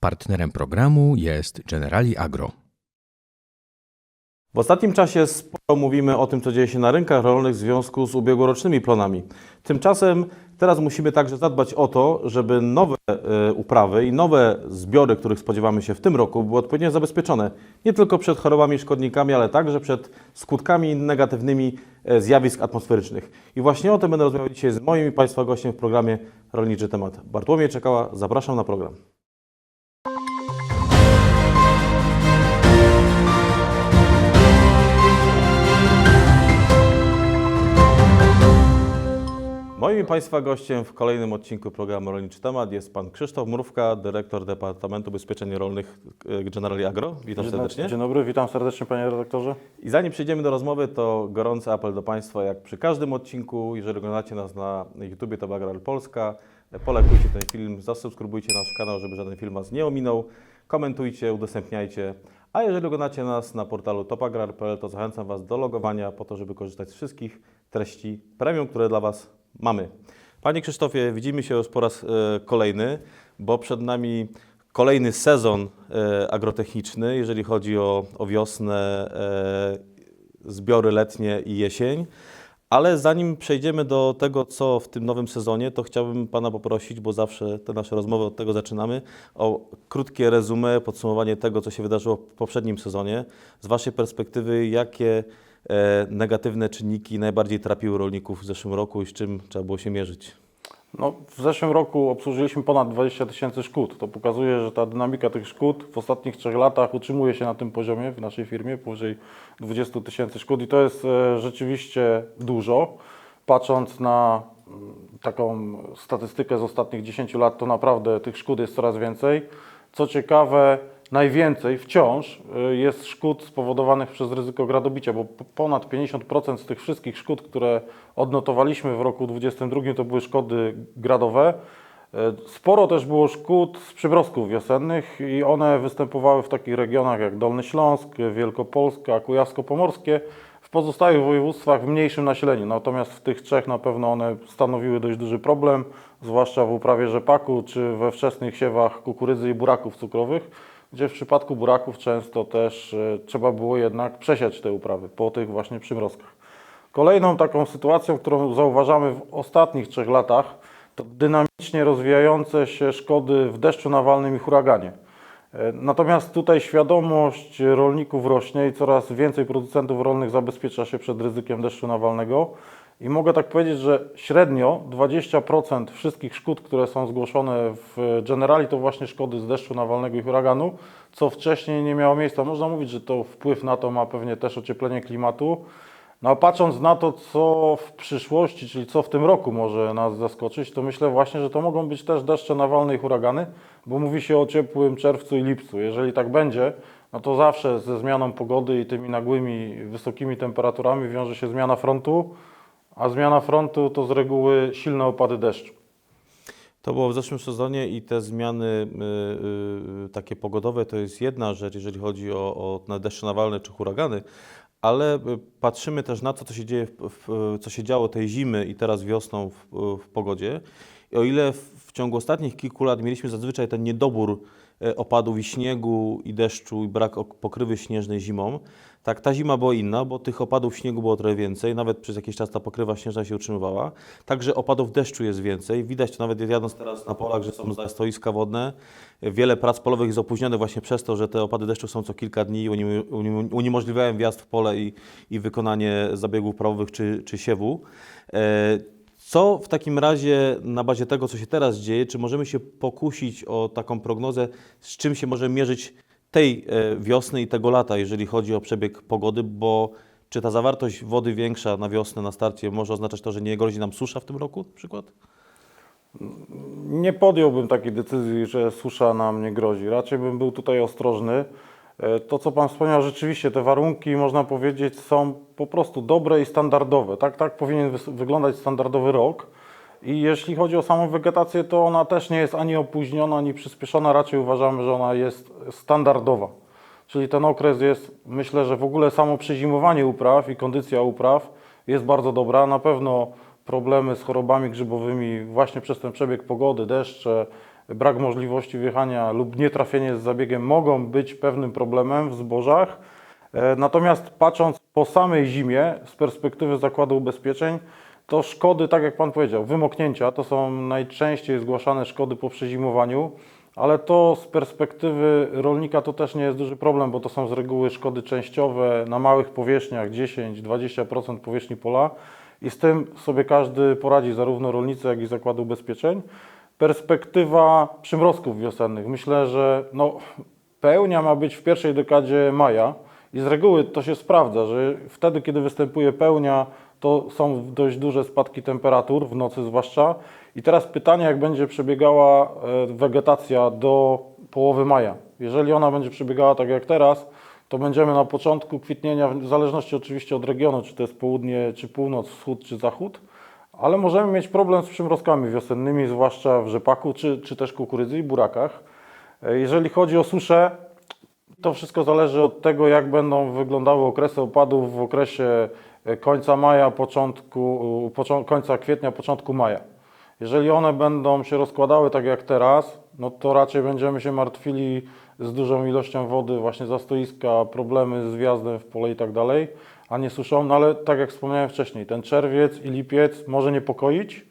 Partnerem programu jest Generali Agro. W ostatnim czasie sporo mówimy o tym, co dzieje się na rynkach rolnych w związku z ubiegłorocznymi plonami. Tymczasem teraz musimy także zadbać o to, żeby nowe e, uprawy i nowe zbiory, których spodziewamy się w tym roku, były odpowiednio zabezpieczone. Nie tylko przed chorobami i szkodnikami, ale także przed skutkami negatywnymi e, zjawisk atmosferycznych. I właśnie o tym będę rozmawiał dzisiaj z moim i Państwa gościem w programie Rolniczy Temat. Bartłomiej Czekała, zapraszam na program. Moim Państwa gościem w kolejnym odcinku programu Rolniczy Temat jest Pan Krzysztof Mrówka, dyrektor Departamentu Ubezpieczeń Rolnych e, Generali Agro. Witam Dzień, serdecznie. Dzień dobry, witam serdecznie panie redaktorze. I zanim przejdziemy do rozmowy, to gorący apel do Państwa, jak przy każdym odcinku, jeżeli oglądacie nas na YouTubie, to Agrar Polska, polekujcie ten film, zasubskrybujcie nasz kanał, żeby żaden film Was nie ominął, komentujcie, udostępniajcie. A jeżeli oglądacie nas na portalu topagrar.pl, to zachęcam Was do logowania po to, żeby korzystać z wszystkich treści premium, które dla Was mamy. Panie Krzysztofie, widzimy się już po raz e, kolejny, bo przed nami kolejny sezon e, agrotechniczny, jeżeli chodzi o, o wiosnę, e, zbiory letnie i jesień. Ale zanim przejdziemy do tego, co w tym nowym sezonie, to chciałbym Pana poprosić, bo zawsze te nasze rozmowy od tego zaczynamy, o krótkie resume, podsumowanie tego, co się wydarzyło w poprzednim sezonie. Z Waszej perspektywy, jakie negatywne czynniki najbardziej trapiły rolników w zeszłym roku i z czym trzeba było się mierzyć? No, w zeszłym roku obsłużyliśmy ponad 20 tysięcy szkód. To pokazuje, że ta dynamika tych szkód w ostatnich trzech latach utrzymuje się na tym poziomie w naszej firmie, powyżej 20 tysięcy szkód i to jest e, rzeczywiście dużo. Patrząc na mm, taką statystykę z ostatnich 10 lat, to naprawdę tych szkód jest coraz więcej. Co ciekawe, najwięcej wciąż y, jest szkód spowodowanych przez ryzyko gradobicia, bo ponad 50% z tych wszystkich szkód, które odnotowaliśmy w roku 2022, to były szkody gradowe. Y, Sporo też było szkód z przymrozków wiosennych i one występowały w takich regionach jak Dolny Śląsk, Wielkopolska, Kujawsko-Pomorskie, w pozostałych województwach w mniejszym nasileniu. Natomiast w tych trzech na pewno one stanowiły dość duży problem, zwłaszcza w uprawie rzepaku czy we wczesnych siewach kukurydzy i buraków cukrowych, gdzie w przypadku buraków często też e, trzeba było jednak przesiać te uprawy po tych właśnie przymrozkach. Kolejną taką sytuacją, którą zauważamy w ostatnich trzech latach, to dynamicznie rozwijające się szkody w deszczu nawalnym i huraganie. E, Natomiast tutaj świadomość rolników rośnie i coraz więcej producentów rolnych zabezpiecza się przed ryzykiem deszczu nawalnego. I mogę tak powiedzieć, że średnio 20% wszystkich szkód, które są zgłoszone w Generali, to właśnie szkody z deszczu nawalnego i huraganu, co wcześniej nie miało miejsca. Można mówić, że to wpływ na to ma pewnie też ocieplenie klimatu. No a patrząc na to, co w przyszłości, czyli co w tym roku może nas zaskoczyć, to myślę właśnie, że to mogą być też deszcze nawalne i huragany, bo mówi się o ciepłym czerwcu i lipcu. Jeżeli tak będzie, no to zawsze ze zmianą pogody i tymi nagłymi, wysokimi temperaturami wiąże się zmiana frontu, a zmiana frontu to z reguły silne opady deszczu. To było w zeszłym sezonie i te zmiany y, y, takie pogodowe to jest jedna rzecz, jeżeli chodzi o, o deszcze nawalne czy huragany, ale y, patrzymy też na to, co się dzieje, w, w, co się działo tej zimy i teraz wiosną w, w pogodzie. I o ile w, w ciągu ostatnich kilku lat mieliśmy zazwyczaj ten niedobór opadów i śniegu i deszczu i brak ok- pokrywy śnieżnej zimą, tak ta zima była inna, bo tych opadów śniegu było trochę więcej, nawet przez jakiś czas ta pokrywa śnieżna się utrzymywała. Także opadów deszczu jest więcej. Widać to nawet jadąc teraz na polach, że są stoiska wodne. Wiele prac polowych jest opóźnionych właśnie przez to, że te opady deszczu są co kilka dni i uniemożliwiają wjazd w pole i, i wykonanie zabiegów prawowych czy, czy siewu. Co w takim razie na bazie tego, co się teraz dzieje, czy możemy się pokusić o taką prognozę, z czym się możemy mierzyć tej e, wiosny i tego lata, jeżeli chodzi o przebieg pogody, bo czy ta zawartość wody większa na wiosnę, na starcie może oznaczać to, że nie grozi nam susza w tym roku na przykład? Nie podjąłbym takiej decyzji, że susza nam nie grozi. Raczej bym był tutaj ostrożny. E, To, co Pan wspomniał, rzeczywiście te warunki, można powiedzieć, są po prostu dobre i standardowe. Tak, tak powinien wyglądać standardowy rok. I jeśli chodzi o samą wegetację, to ona też nie jest ani opóźniona, ani przyspieszona. Raczej uważamy, że ona jest standardowa. Czyli ten okres jest, myślę, że w ogóle samo przezimowanie upraw i kondycja upraw jest bardzo dobra. Na pewno problemy z chorobami grzybowymi właśnie przez ten przebieg pogody, deszcze, brak możliwości wjechania lub nietrafienie z zabiegiem mogą być pewnym problemem w zbożach. E, Natomiast patrząc po samej zimie z perspektywy zakładu ubezpieczeń, to szkody, tak jak Pan powiedział, wymoknięcia to są najczęściej zgłaszane szkody po przezimowaniu, ale to z perspektywy rolnika to też nie jest duży problem, bo to są z reguły szkody częściowe na małych powierzchniach 10-20% powierzchni pola i z tym sobie każdy poradzi, zarówno rolnicy, jak i zakłady ubezpieczeń. Perspektywa przymrozków wiosennych. Myślę, że no, pełnia ma być w pierwszej dekadzie maja i z reguły to się sprawdza, że wtedy, kiedy występuje pełnia, to są dość duże spadki temperatur, w nocy zwłaszcza. I teraz pytanie, jak będzie przebiegała e, wegetacja do połowy maja. Jeżeli ona będzie przebiegała tak jak teraz, to będziemy na początku kwitnienia, w zależności oczywiście od regionu, czy to jest południe, czy północ, wschód, czy zachód, ale możemy mieć problem z przymrozkami wiosennymi, zwłaszcza w rzepaku, czy, czy też kukurydzy i burakach. E, Jeżeli chodzi o suszę, to wszystko zależy od tego, jak będą wyglądały okresy opadów w okresie e, końca maja, początku, począ- końca kwietnia, początku maja. Jeżeli one będą się rozkładały tak jak teraz, no to raczej będziemy się martwili z dużą ilością wody, właśnie zastoiska, problemy z wjazdem w pole i tak dalej, a nie suszą. No ale tak jak wspomniałem wcześniej, ten czerwiec i lipiec może niepokoić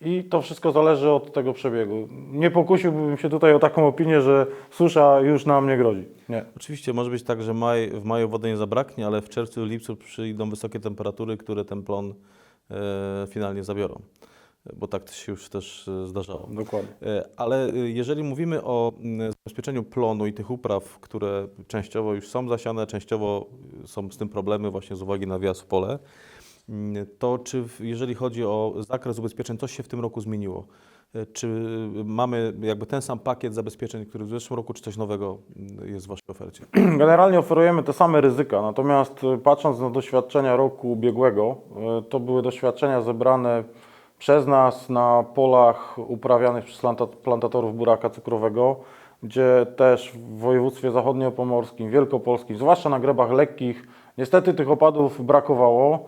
i to wszystko zależy od tego przebiegu. Nie pokusiłbym się tutaj o taką opinię, że susza już nam nie grozi. Nie. Oczywiście może być tak, że maj, w maju wody nie zabraknie, ale w czerwcu, lipcu przyjdą wysokie temperatury, które ten plon e, finalnie zabiorą. Bo tak to się już też e, zdarzało. Dokładnie. E, Ale e, jeżeli mówimy o zabezpieczeniu plonu i tych upraw, które częściowo już są zasiane, częściowo są z tym problemy właśnie z uwagi na wjazd w pole, mm, to czy jeżeli chodzi o zakres ubezpieczeń, coś się w tym roku zmieniło? Czy mamy jakby ten sam pakiet zabezpieczeń, który w zeszłym roku, czy coś nowego mm, jest w Waszej ofercie? Generalnie oferujemy te same ryzyka, natomiast patrząc na doświadczenia roku ubiegłego, to były doświadczenia zebrane przez nas na polach uprawianych przez planta- plantatorów buraka cukrowego, gdzie też w województwie zachodniopomorskim, wielkopolskim, zwłaszcza na glebach lekkich, niestety tych opadów brakowało.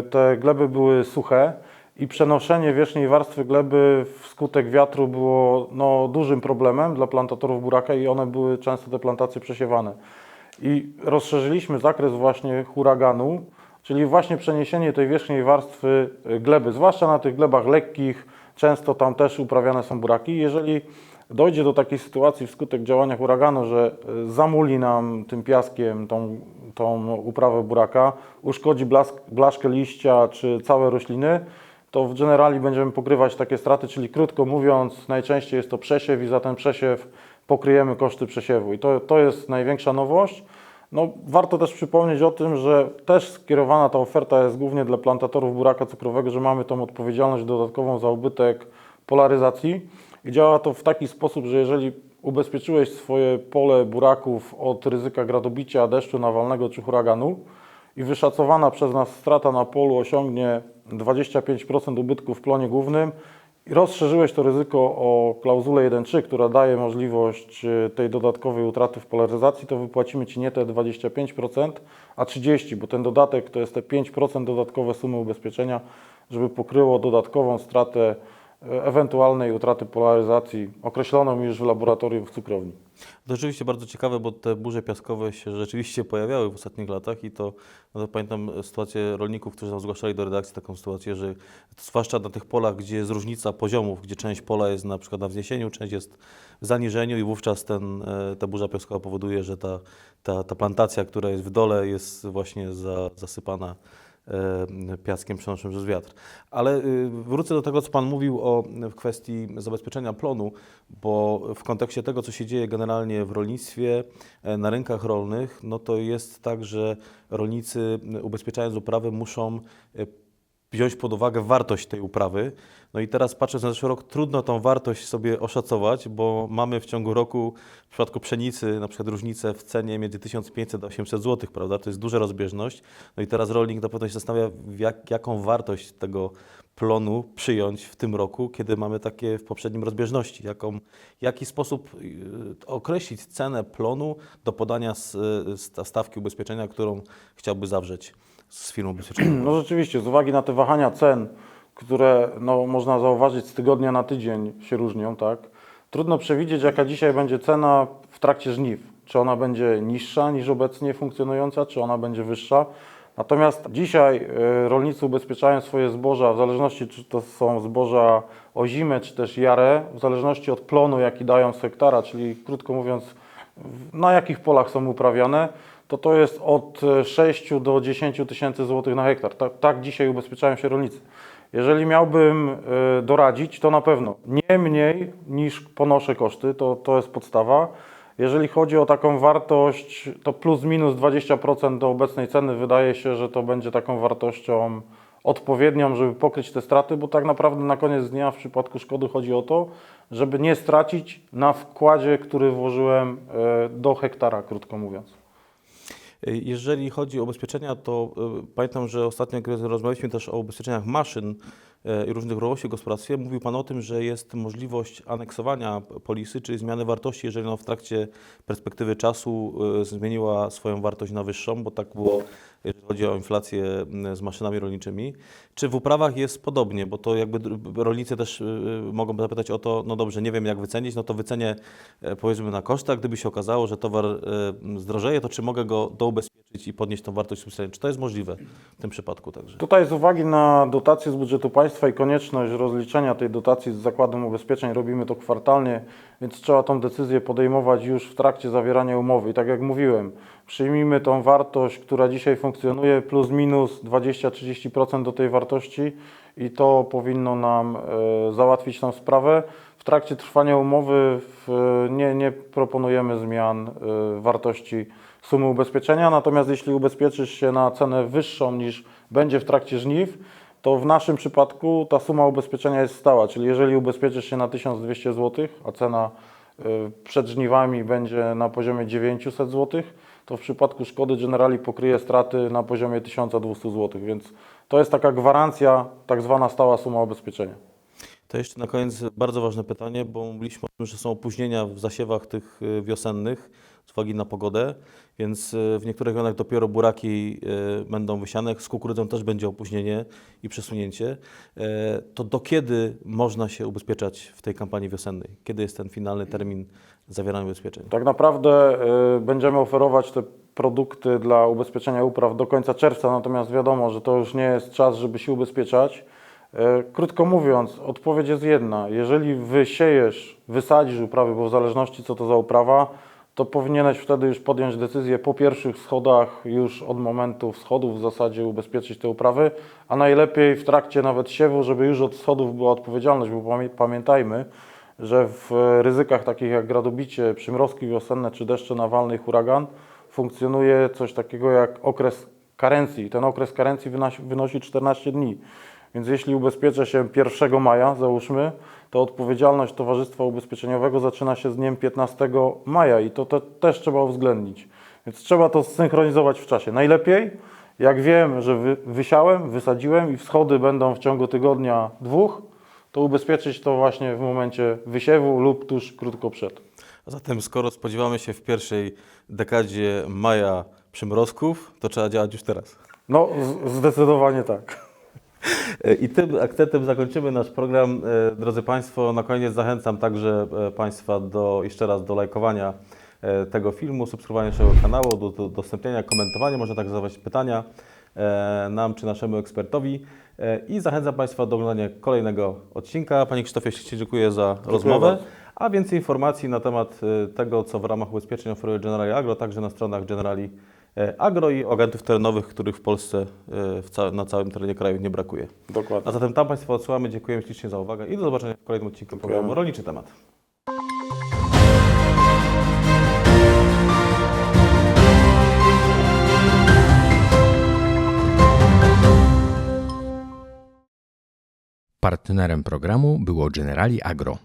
Y, Te gleby były suche i przenoszenie wierzchniej warstwy gleby wskutek wiatru było no, dużym problemem dla plantatorów buraka i one były często te plantacje przesiewane. I rozszerzyliśmy zakres właśnie huraganu, czyli właśnie przeniesienie tej wierzchniej warstwy y, gleby, zwłaszcza na tych glebach lekkich, często tam też uprawiane są buraki. Jeżeli dojdzie do takiej sytuacji wskutek działania huraganu, że y, zamuli nam tym piaskiem tą, tą uprawę buraka, uszkodzi blask, blaszkę liścia czy całe rośliny, to w generali będziemy pokrywać takie straty, czyli krótko mówiąc, najczęściej jest to przesiew i za ten przesiew pokryjemy koszty przesiewu. I to, to jest największa nowość. No, warto też przypomnieć o tym, że też skierowana ta oferta jest głównie dla plantatorów buraka cukrowego, że mamy tą odpowiedzialność dodatkową za ubytek polaryzacji. I działa to w taki sposób, że jeżeli ubezpieczyłeś swoje pole buraków od ryzyka gradobicia, deszczu nawalnego czy huraganu i wyszacowana przez nas strata na polu osiągnie 25% ubytku w plonie głównym, rozszerzyłeś to ryzyko o klauzulę 1.3, która daje możliwość y, tej dodatkowej utraty w polaryzacji, to wypłacimy Ci nie te 25%, a 30%, bo ten dodatek to jest te 5% dodatkowe sumy ubezpieczenia, żeby pokryło dodatkową stratę y, ewentualnej utraty polaryzacji określoną już w laboratorium w cukrowni. To rzeczywiście bardzo ciekawe, bo te burze piaskowe się rzeczywiście pojawiały w ostatnich latach i to, no pamiętam sytuację rolników, którzy nam zgłaszali do redakcji taką sytuację, że zwłaszcza na tych polach, gdzie jest różnica poziomów, gdzie część pola jest na przykład na wzniesieniu, część jest w zaniżeniu i wówczas ten, e, ta burza piaskowa powoduje, że ta, ta, ta plantacja, która jest w dole jest właśnie za, zasypana piaskiem przenoszonym przez wiatr. Ale y, wrócę do tego, co Pan mówił o w kwestii zabezpieczenia plonu, bo w kontekście tego, co się dzieje generalnie w rolnictwie, e, na rynkach rolnych, no to jest tak, że rolnicy y, ubezpieczając uprawę muszą y, wziąć pod uwagę wartość tej uprawy. No i teraz patrząc na zeszły rok, trudno tą wartość sobie oszacować, bo mamy w ciągu roku w przypadku pszenicy na przykład różnicę w cenie między 1500 a 800 zł, prawda? To jest duża rozbieżność. No i teraz rolnik na pewno się zastanawia, jak, jaką wartość tego plonu przyjąć w tym roku, kiedy mamy takie w poprzednim rozbieżności. Jaką, jaki sposób y, określić cenę plonu do podania z, z stawki ubezpieczenia, którą chciałby zawrzeć z firmą ubezpieczeniową. No rzeczywiście, z uwagi na te wahania cen, które no, można zauważyć z tygodnia na tydzień się różnią, tak? Trudno przewidzieć, jaka dzisiaj będzie cena w trakcie żniw. Czy ona będzie niższa niż obecnie funkcjonująca, czy ona będzie wyższa. Natomiast dzisiaj y, rolnicy ubezpieczają swoje zboża, w zależności czy to są zboża ozime, czy też jare, w zależności od plonu, jaki dają z hektara, czyli krótko mówiąc, na jakich polach są uprawiane, to to jest od e, 6 do 10 tysięcy złotych na hektar. Tak, tak dzisiaj ubezpieczają się rolnicy. Jeżeli miałbym e, doradzić, to na pewno nie mniej niż ponoszę koszty, to, to jest podstawa. Jeżeli chodzi o taką wartość, to plus minus 20% do obecnej ceny wydaje się, że to będzie taką wartością odpowiednią, żeby pokryć te straty, bo tak naprawdę na koniec dnia w przypadku szkody chodzi o to, żeby nie stracić na wkładzie, który włożyłem e, do hektara, krótko mówiąc. Jeżeli chodzi o ubezpieczenia, to y, pamiętam, że ostatnio rozmawialiśmy też o ubezpieczeniach maszyn y, i różnych robości w gospodarstwie, mówił Pan o tym, że jest możliwość aneksowania polisy, czyli zmiany wartości, jeżeli ona w trakcie perspektywy czasu y, zmieniła swoją wartość na wyższą, bo tak było, jeżeli chodzi o inflację z maszynami rolniczymi. Czy w uprawach jest podobnie, bo to jakby rolnicy też y, mogą zapytać o to, no dobrze, nie wiem jak wycenić, no to wycenię e, powiedzmy na kosztach, gdyby się okazało, że towar e, zdrożeje, to czy mogę go doubezpieczyć i podnieść tą wartość subsydialną? Czy to jest możliwe w tym przypadku także? Tutaj z uwagi na dotacje z budżetu państwa i konieczność rozliczenia tej dotacji z Zakładem Ubezpieczeń robimy to kwartalnie, więc trzeba tą decyzję podejmować już w trakcie zawierania umowy. I tak jak mówiłem, przyjmijmy tą wartość, która dzisiaj funkcjonuje, plus minus 20-30% do tej wartości i to powinno nam e, załatwić tą sprawę. W trakcie trwania umowy w, nie, nie proponujemy zmian e, wartości sumy ubezpieczenia, natomiast jeśli ubezpieczysz się na cenę wyższą niż będzie w trakcie żniw, to w naszym przypadku ta suma ubezpieczenia jest stała, czyli jeżeli ubezpieczysz się na 1200 zł, a cena y, przed żniwami będzie na poziomie 900 zł, to w przypadku szkody Generali pokryje straty na poziomie 1200 zł, więc to jest taka gwarancja, tak zwana stała suma ubezpieczenia. To jeszcze na koniec bardzo ważne pytanie, bo mówiliśmy o tym, że są opóźnienia w zasiewach tych y, wiosennych z uwagi na pogodę, więc y, w niektórych regionach dopiero buraki y, będą wysiane, z kukurydzą też będzie opóźnienie i przesunięcie. E, To do kiedy można się ubezpieczać w tej kampanii wiosennej? Kiedy jest ten finalny termin zawierania ubezpieczeń? Tak naprawdę będziemy oferować te produkty dla ubezpieczenia upraw do końca czerwca, natomiast wiadomo, że to już nie jest czas, żeby się ubezpieczać. Krótko mówiąc, odpowiedź jest jedna. Jeżeli wysiejesz, wysadzisz uprawy, bo w zależności co to za uprawa, to powinieneś wtedy już podjąć decyzję po pierwszych schodach, już od momentu schodów w zasadzie ubezpieczyć te uprawy, a najlepiej w trakcie nawet siewu, żeby już od schodów była odpowiedzialność, bo pamię- pamiętajmy, że w ryzykach takich jak gradobicie, przymrozki wiosenne czy deszcze nawalne i huragan funkcjonuje coś takiego jak okres karencji. Ten okres karencji wynosi 14 dni. Więc jeśli ubezpieczę się 1 maja, załóżmy, to odpowiedzialność Towarzystwa Ubezpieczeniowego zaczyna się z dniem 15 maja i to te, też trzeba uwzględnić. Więc trzeba to zsynchronizować w czasie. Najlepiej, jak wiem, że wy, wysiałem, wysadziłem i wschody będą w ciągu tygodnia dwóch, to ubezpieczyć to właśnie w momencie wysiewu lub tuż krótko przed. A zatem skoro spodziewamy się w pierwszej dekadzie maja przymrozków, to trzeba działać już teraz. No, zdecydowanie tak. I tym akcentem zakończymy nasz program. E, Drodzy Państwo, na koniec zachęcam także e, Państwa do jeszcze raz do lajkowania e, tego filmu, subskrybowania naszego kanału, do, do udostępniania, komentowania, można także zadawać pytania nam czy naszemu ekspertowi. I zachęcam Państwa do oglądania kolejnego odcinka. Panie Krzysztofie, dziękuję za rozmowę. bardzo. A więcej informacji na temat tego, co w ramach ubezpieczeń oferuje Generali Agro, także na stronach Generali e, Agro i agentów terenowych, których w Polsce e, w ca- na całym terenie kraju nie brakuje. A Dokładnie. zatem tam Państwa odsyłamy. Dziękujemy ślicznie za uwagę i do zobaczenia w kolejnym odcinku programu Rolniczy Temat. Partnerem programu było Generali Agro.